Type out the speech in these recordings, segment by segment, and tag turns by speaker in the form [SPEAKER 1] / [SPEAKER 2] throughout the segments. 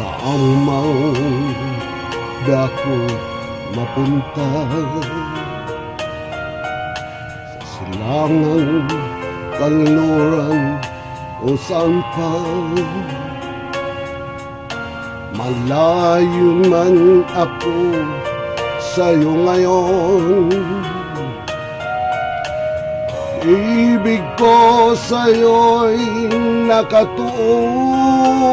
[SPEAKER 1] sa amang dako mapunta. Sa silangang kanluran o saan pa? Malayo man ako sa'yo ngayon. Ibig ko sa'yo'y nakatuon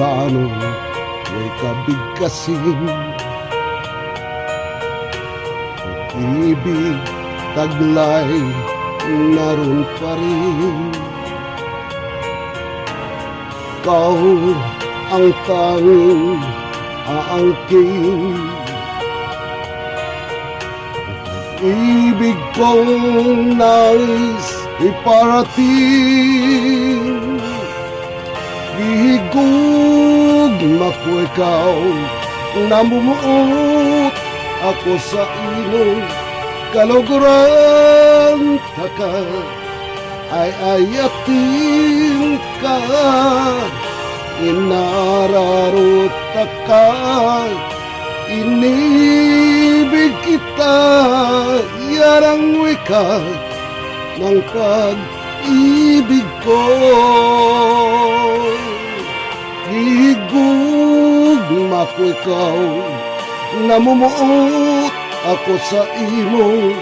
[SPEAKER 1] sa anong may kabigkasin Ibig taglay naroon pa rin Ikaw ang tanging aangking Ibig kong nais iparating Higugma ko ikaw Namumuot ako sa iyong kaluguran Taka ay ayatin ka. Inararot ka Inibig kita Yarang wika ng pag-ibig ko. Higugma ko ikaw Namumuot ako sa imong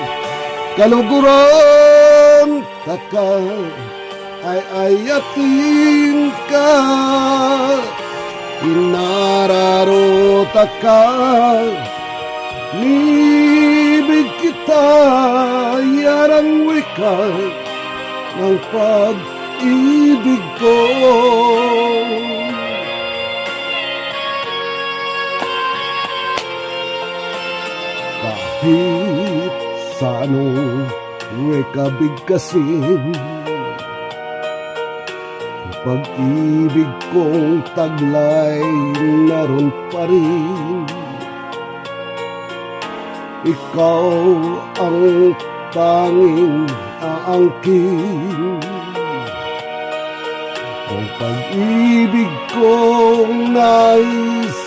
[SPEAKER 1] kaluguran Taka ay ayatin ka. Inararota ka. Nibig kita Yarang wika Ng pag-ibig ko Kahit sa anong wika bigkasin. Pag-ibig kong taglay naroon pa rin. Ikaw ang tanging aangkin. Ang pag-ibig kong nais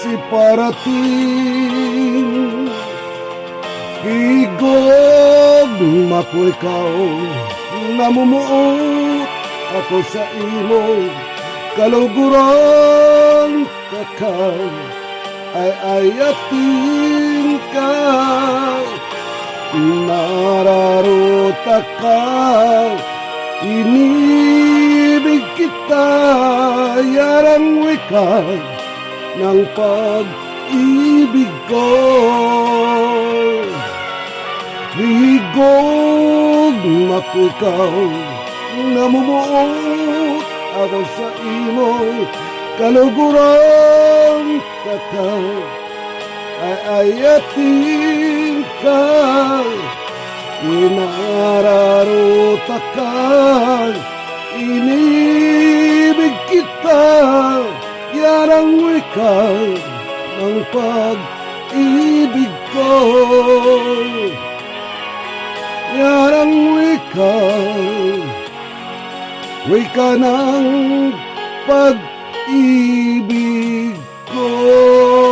[SPEAKER 1] iparating Igogma ko ikaw namumuot ako sa imong kaluguran Taka ay ayatin ka. Nararota ka Inibig kita Yarang wika ng pag-ibig ko Bigog ko ikaw Namumuot ako sa imong kaluguran Taka ay ayatin ka Inararota ka Inibig kita Yarang wika ng pag-ibig ko Yarang wika Wika ng pag-ibig ko.